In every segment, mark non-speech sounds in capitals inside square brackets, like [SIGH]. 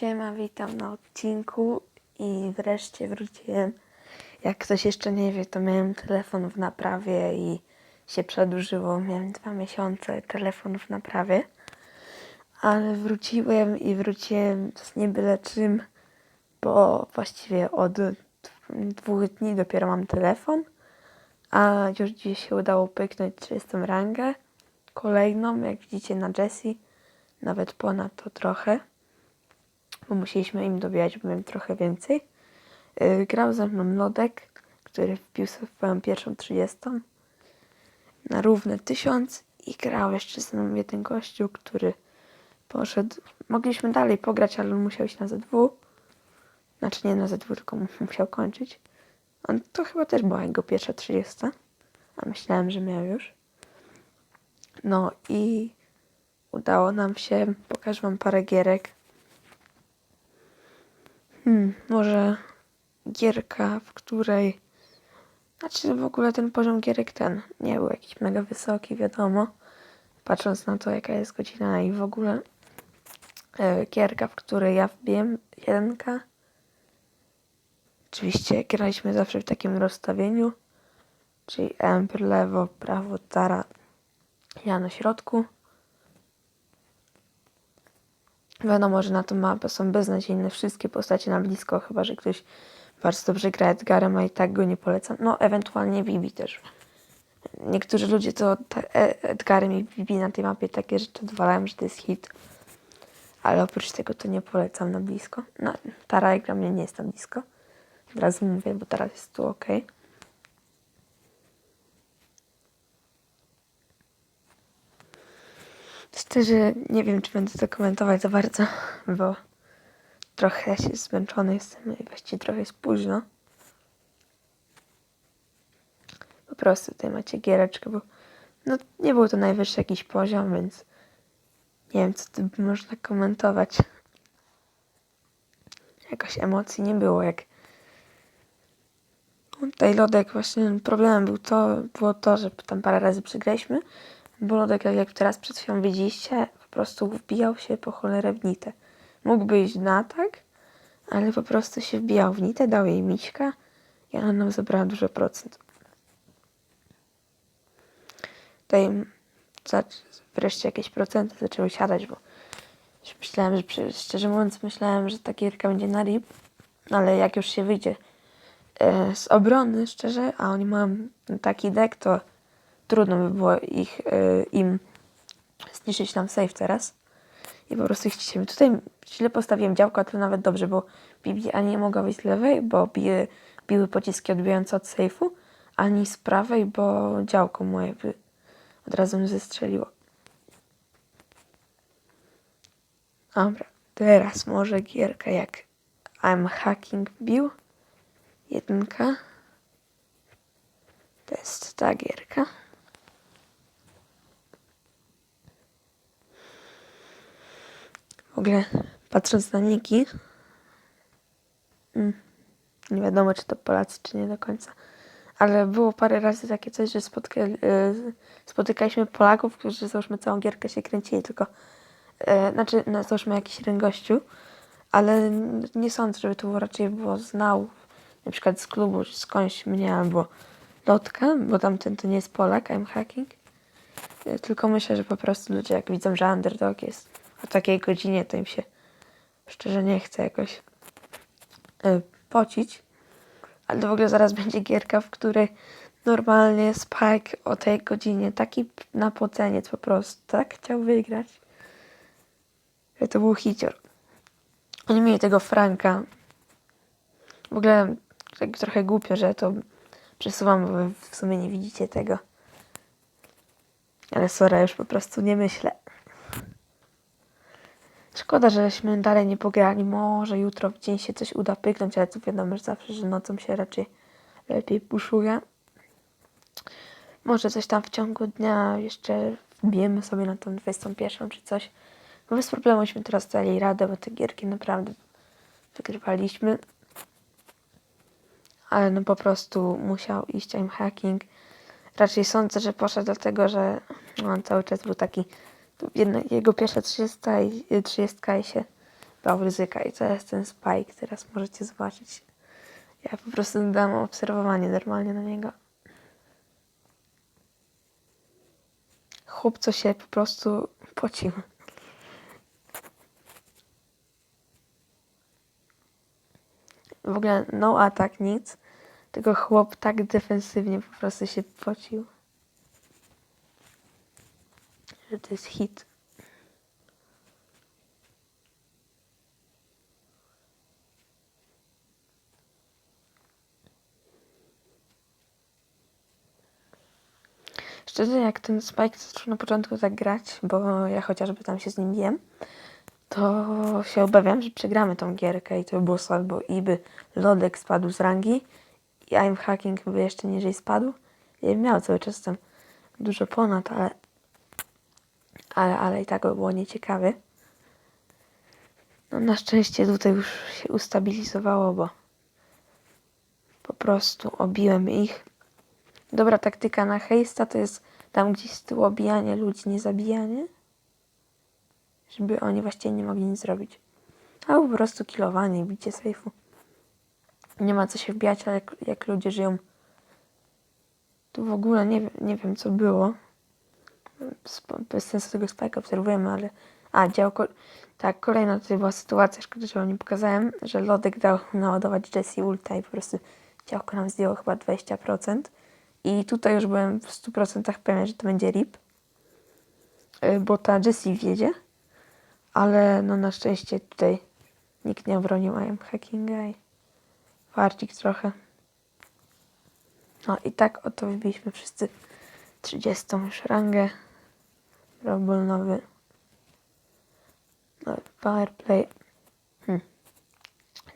Siema, witam na odcinku i wreszcie wróciłem. Jak ktoś jeszcze nie wie, to miałem telefon w naprawie i się przedłużyło. Miałem dwa miesiące telefon w naprawie, ale wróciłem i wróciłem z nie byle czym, bo właściwie od dwóch dni dopiero mam telefon, a już dziś się udało pyknąć 30 rangę, kolejną, jak widzicie na Jessie, nawet ponad to trochę bo musieliśmy im dobijać, bo miałem trochę więcej. Yy, grał ze mną Lodek, który wbił swoją pierwszą 30 na równe 1000 i grał jeszcze ze mną jeden gościu, który poszedł. Mogliśmy dalej pograć, ale on musiał iść na Z2. Znaczy nie na Z2, tylko musiał kończyć. On to chyba też była jego pierwsza 30, a myślałem, że miał już. No i udało nam się, pokażę wam parę gierek. Hmm, może gierka, w której. Znaczy w ogóle ten poziom gierek ten nie był jakiś mega wysoki, wiadomo. Patrząc na to, jaka jest godzina i w ogóle e, gierka, w której ja wbiłem jedenka. Oczywiście graliśmy zawsze w takim rozstawieniu, czyli Emper lewo, prawo, Tara, ja na środku. Wiadomo, że na tą mapę są beznadziejne wszystkie postacie na blisko, chyba że ktoś bardzo dobrze gra Edgarem, a i tak go nie polecam. No, ewentualnie Bibi też. Niektórzy ludzie to e, Edgarem i Bibi na tej mapie takie rzeczy odwalają, że to jest hit. Ale oprócz tego to nie polecam na blisko. No, Tara jak dla mnie nie jest tam blisko. Od razu mówię, bo teraz jest tu ok. Szczerze nie wiem, czy będę to komentować za bardzo, bo trochę się zmęczony jestem i właściwie trochę jest późno. Po prostu tutaj macie giereczkę, bo no, nie był to najwyższy jakiś poziom, więc nie wiem, co tu można komentować. Jakoś emocji nie było, jak Tutaj lodek właśnie problemem był to, było to, że tam parę razy przegraliśmy, bo lodek, jak- jak teraz przed chwilą widzieliście, po prostu wbijał się po cholerę w nitę. Mógłby iść na tak, ale po prostu się wbijał w nitę, dał jej miśka i ona nam zabrała dużo procent. Tutaj wreszcie jakieś procenty zaczęły siadać, bo myślałem, że szczerze mówiąc myślałem, że ta gierka będzie na rip, ale jak już się wyjdzie e, z obrony, szczerze, a oni mają taki deck, to trudno by było ich, e, im zniszczyć nam safe teraz. I po prostu ich. Tutaj źle postawiłem działko, a to nawet dobrze, bo Bibi ani nie mogła wyjść z lewej, bo biły, biły pociski odbijające od safe'u, ani z prawej, bo działko moje by od razu mi zestrzeliło. Dobra, teraz może gierka jak I'm Hacking bił. Jedynka. To jest ta gierka. W ogóle patrząc na niki, mm, nie wiadomo czy to Polacy, czy nie do końca, ale było parę razy takie coś, że spotyka, y, spotykaliśmy Polaków, którzy załóżmy całą gierkę się kręcili, tylko e, znaczy no, załóżmy jakiś ryngościu, ale nie sądzę, żeby to raczej było znał na przykład z klubu, czy skądś mnie albo Lotka, bo tamten to nie jest Polak, I'm hacking. Y, Tylko myślę, że po prostu ludzie jak widzą, że underdog jest o takiej godzinie, to im się szczerze nie chce jakoś y, pocić. Ale to w ogóle zaraz [LAUGHS] będzie gierka, w której normalnie Spike o tej godzinie, taki napoceniec po prostu, tak chciał wygrać. że To był hicior. Oni mieli tego Franka. W ogóle tak trochę głupio, że to przesuwam, bo w sumie nie widzicie tego. Ale sorry, już po prostu nie myślę. Szkoda, żeśmy dalej nie pograli. Może jutro w dzień się coś uda pyknąć, ale to wiadomo, że zawsze, że nocą się raczej lepiej puszuje. Może coś tam w ciągu dnia jeszcze wbijemy sobie na tą 21 czy coś. Bo bez problemu myśmy teraz dali radę, bo te gierki naprawdę wygrywaliśmy. Ale no po prostu musiał iść I'm hacking. Raczej sądzę, że poszedł dlatego, że no, on cały czas był taki. Jego pierwsza 30 i 30 i się dał ryzyka i to jest ten Spike, teraz możecie zobaczyć. Ja po prostu dam obserwowanie normalnie na niego. Chłop co się po prostu pocił. W ogóle no atak, nic. Tylko chłop tak defensywnie po prostu się pocił. Że to jest hit. Szczerze, jak ten Spike zaczął na początku tak grać, bo ja chociażby tam się z nim jem, to się obawiam, że przegramy tą gierkę i to by było albo i by Lodek spadł z rangi i I'm Hacking by jeszcze niżej spadł. Ja miał cały czas tam dużo ponad, ale, ale, ale i tak by było nieciekawie. No na szczęście tutaj już się ustabilizowało, bo po prostu obiłem ich. Dobra taktyka na hejsta to jest tam gdzieś z tyłu obijanie ludzi, nie zabijanie. Żeby oni właściwie nie mogli nic zrobić. Albo po prostu killowanie i bicie sejfu. Nie ma co się wbijać, ale jak, jak ludzie żyją. Tu w ogóle nie, nie wiem co było. Bez sensu tego spajka obserwujemy, ale... A, działko... Tak, kolejna tutaj była sytuacja, szkoda, że wam nie pokazałem, że Lodek dał naładować Jessie ulta i po prostu działko nam zdjęło chyba 20%. I tutaj już byłem w 100% pewien, że to będzie RIP. Y, Bo ta Jessie wiedzie. Ale no na szczęście tutaj nikt nie obronił I'm hackinga i farcik trochę. No i tak oto wbiliśmy wszyscy 30 już rangę. Rumble nowy. No, powerplay. Hmm.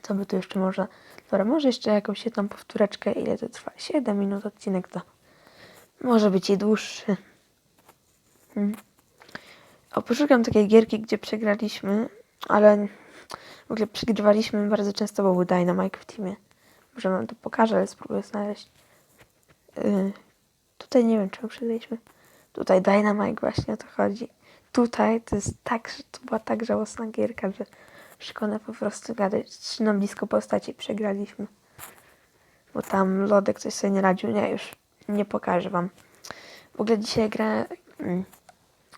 Co by tu jeszcze można? Dobra, może jeszcze jakąś jedną powtóreczkę. Ile to trwa? 7 minut odcinek to może być i dłuższy. Hmm. O, poszukam takiej gierki, gdzie przegraliśmy, ale w ogóle przegrywaliśmy bardzo często, bo był Dynamite w teamie. Może wam to pokażę, ale spróbuję znaleźć. Yy, tutaj nie wiem, czemu przegraliśmy. Tutaj Dynamite właśnie o to chodzi. Tutaj to jest tak, to była tak żałosna gierka, że szkoda po prostu gadać. Trzymam blisko postaci przegraliśmy. Bo tam Lodek coś sobie nie radził. Nie, już nie pokażę wam. W ogóle dzisiaj grałem... Mm.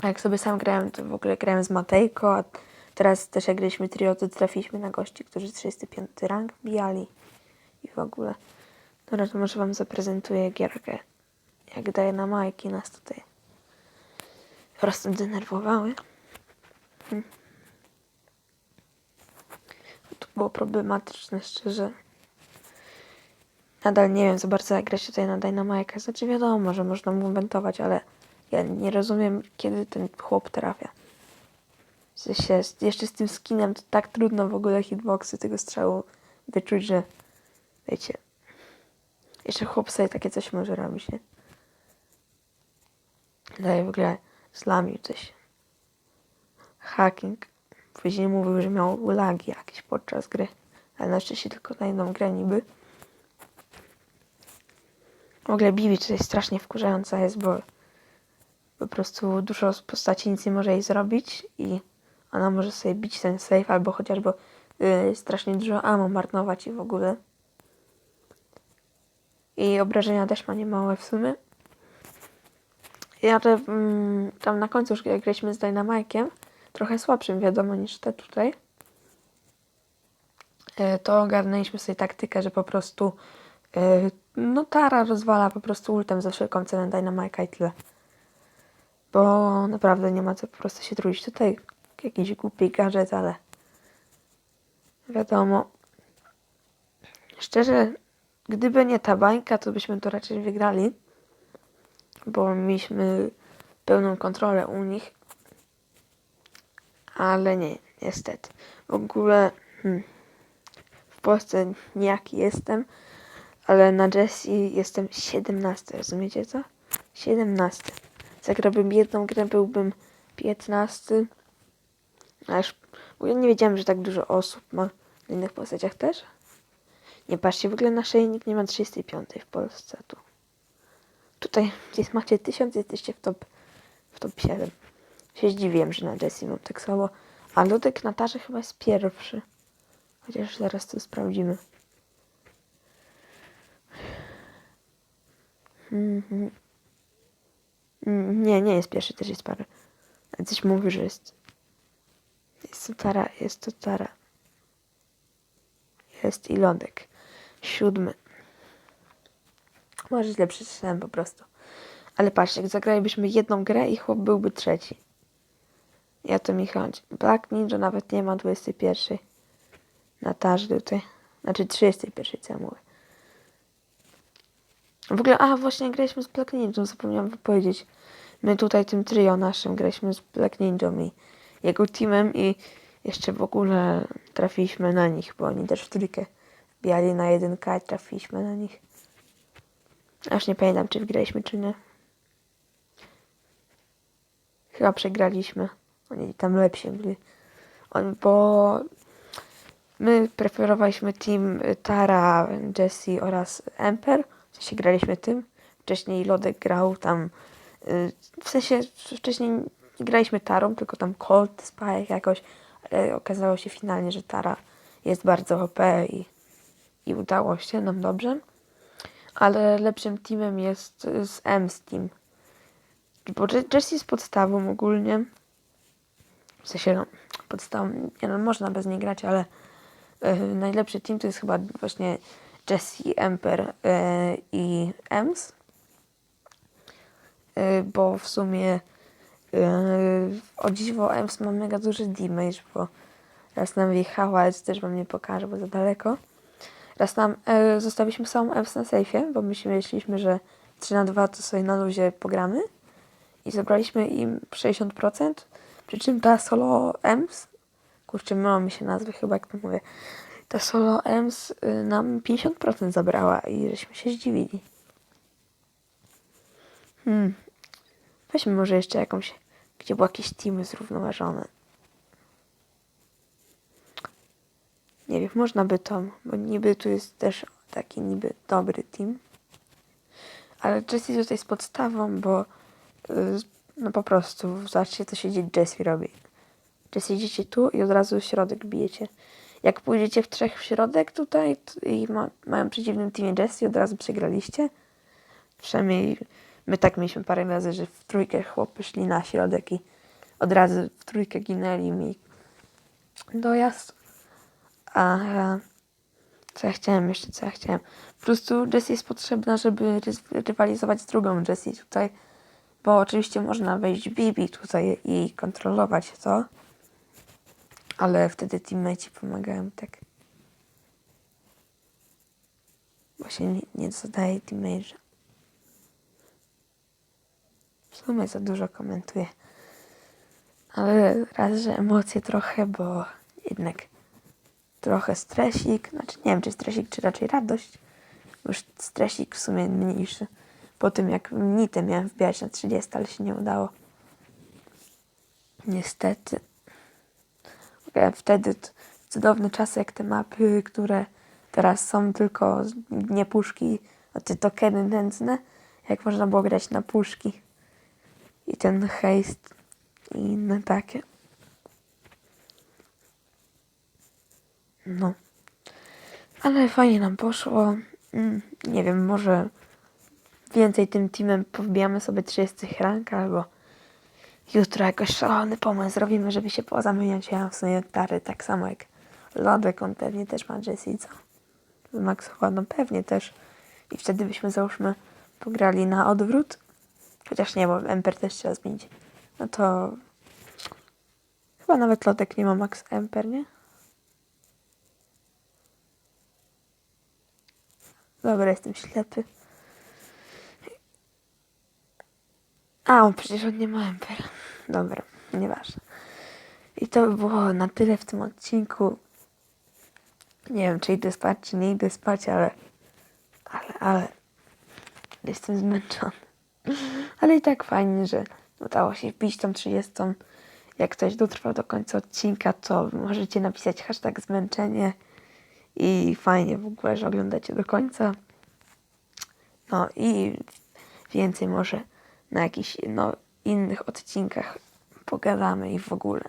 A jak sobie sam grałem, to w ogóle grałem z Matejko, a teraz też jak graliśmy trio, to trafiliśmy na gości, którzy 35 rank wbijali i w ogóle. Dobra, to może wam zaprezentuję gierkę. Jak daję na majki nas tutaj prostu denerwowały. Hmm. To było problematyczne, szczerze. Nadal nie wiem za bardzo jak gra się tutaj na Dynamite. Znaczy wiadomo, że można mu wentować, ale ja nie rozumiem kiedy ten chłop trafia. Sensie, z- jeszcze z tym skinem to tak trudno w ogóle hitboxy tego strzału wyczuć, że wiecie. Jeszcze chłop sobie takie coś może robić, nie? Daje w ogóle slamił coś. Hacking. Później mówił, że miał lagi jakieś podczas gry. Ale na szczęście tylko na jedną grę niby. W ogóle Bibi tutaj strasznie wkurzająca jest, bo po prostu dużo z postaci nic nie może jej zrobić i ona może sobie bić ten safe albo chociażby yy, strasznie dużo ammo marnować i w ogóle. I obrażenia też ma niemałe w sumie. Ja te, mm, tam na końcu już jak graliśmy z Dynamike'iem, trochę słabszym wiadomo niż te tutaj, e, to ogarnęliśmy sobie taktykę, że po prostu e, no Tara rozwala po prostu ultem za wszelką cenę Dynamike'a i tyle. Bo naprawdę nie ma co po prostu się trudzić. Tutaj jakiś głupi gadżet, ale wiadomo. Szczerze, gdyby nie ta bańka, to byśmy to raczej wygrali. Bo mieliśmy pełną kontrolę u nich. Ale nie, niestety. W ogóle hmm, w Polsce niejaki jestem, ale na Jessie jestem 17, rozumiecie co? 17. Zagrałbym jedną grę, byłbym 15. A już w ogóle nie wiedziałem, że tak dużo osób ma na innych postaciach też. Nie patrzcie, w ogóle na naszyjnik nie ma 35 w Polsce tu. Tutaj jest, macie 1000, jesteście w top, w top 7. Się zdziwiłem, że na Jessie mam tak słabo. A Ludek na tarze chyba jest pierwszy. Chociaż zaraz to sprawdzimy. Mhm. Nie, nie jest pierwszy, też jest parę. Ale coś mówi, że jest. Jest to Tara, jest to Tara. Jest i Lodek. Siódmy. Może źle przeczytałem po prostu. Ale patrz, jak zagralibyśmy jedną grę i chłop byłby trzeci. O to mi chodzi. Black Ninja nawet nie ma 21. Na tarz tutaj. Znaczy 31, co ja mówię. W ogóle, a właśnie graliśmy z Black Ninja, zapomniałam powiedzieć. My tutaj tym trio naszym graliśmy z Black Ninja i jego teamem i jeszcze w ogóle trafiliśmy na nich, bo oni też w trójkę wbijali na 1K i trafiliśmy na nich. Aż nie pamiętam, czy wygraliśmy, czy nie. Chyba przegraliśmy. Oni tam lepsi byli. On, bo my preferowaliśmy team Tara, Jesse oraz Emper. W sensie graliśmy tym. Wcześniej Lodek grał tam. y, W sensie wcześniej nie graliśmy Tarą, tylko tam Colt, Spike jakoś. Ale okazało się finalnie, że Tara jest bardzo OP i, i udało się nam dobrze. Ale lepszym teamem jest z M's team. Bo Je- Jesse jest podstawą ogólnie. W sensie, no, podstawą, nie no, można bez niej grać, ale e, najlepszy team to jest chyba właśnie Jesse, Emper e, i Ems. E, bo w sumie e, o dziwo Ems ma mega duży damage, bo raz nam wjechała, ale też wam nie pokażę, bo za daleko. Raz nam e, zostawiliśmy samą Ems na sejfie, bo myśleliśmy, że 3 na 2 to sobie na luzie pogramy i zabraliśmy im 60%, przy czym ta solo EMS, kurczę, myła mi się nazwy chyba, jak to mówię, ta solo EMS y, nam 50% zabrała i żeśmy się zdziwili. Hmm. Weźmy może jeszcze jakąś, gdzie były jakieś teamy zrównoważone. Nie wiem, można by to, bo niby tu jest też taki niby dobry team. Ale Jessie tutaj jest podstawą, bo y, no po prostu zobaczcie co się dzieje Jessie robi. Jessie idziecie tu i od razu w środek bijecie. Jak pójdziecie w trzech w środek tutaj i ma, mają przeciwnym teamie Jessie, od razu przegraliście. Przynajmniej my tak mieliśmy parę razy, że w trójkę chłopy szli na środek i od razu w trójkę ginęli mi dojazd. A co ja chciałem jeszcze, co ja chciałem. Po prostu Jessie jest potrzebna, żeby rywalizować z drugą Jessie tutaj. Bo oczywiście można wejść Bibi tutaj i kontrolować to. Ale wtedy teammates pomagają tak. Bo się nie, nie zadaje teammate. W sumie za dużo komentuję. Ale raz, że emocje trochę, bo jednak trochę stresik. Znaczy nie wiem, czy stresik, czy raczej radość. Bo Już stresik w sumie mniejszy. Po tym jak nitę miałem wbijać na 30, ale się nie udało. Niestety. Wtedy cudowne czasy jak te mapy, które teraz są tylko nie puszki, a te tokeny nędzne. Jak można było grać na puszki. I ten haste i inne takie. No. Ale fajnie nam poszło. Mm, nie wiem, może więcej tym teamem powbijamy sobie 30 rank albo jutro jakoś szalony pomysł zrobimy, żeby się pozamieniać. Ja mam w sumie tary tak samo jak Lodek, on pewnie też ma Jessica. Max no pewnie też. I wtedy byśmy załóżmy pograli na odwrót. Chociaż nie, bo Emper też trzeba zmienić. No to chyba nawet Lodek nie ma Max Emper, nie? Dobra, jestem ślepy. A, on przecież on nie ma Empera. Dobra, nieważne. I to by było na tyle w tym odcinku. Nie wiem, czy idę spać, czy nie idę spać, ale... Ale, ale... Jestem zmęczony. Ale i tak fajnie, że udało się wbić tą 30. Jak ktoś dotrwał do końca odcinka, to możecie napisać hashtag zmęczenie. I fajnie w ogóle, że oglądacie do końca. No i więcej może na jakichś no, innych odcinkach pogadamy i w ogóle.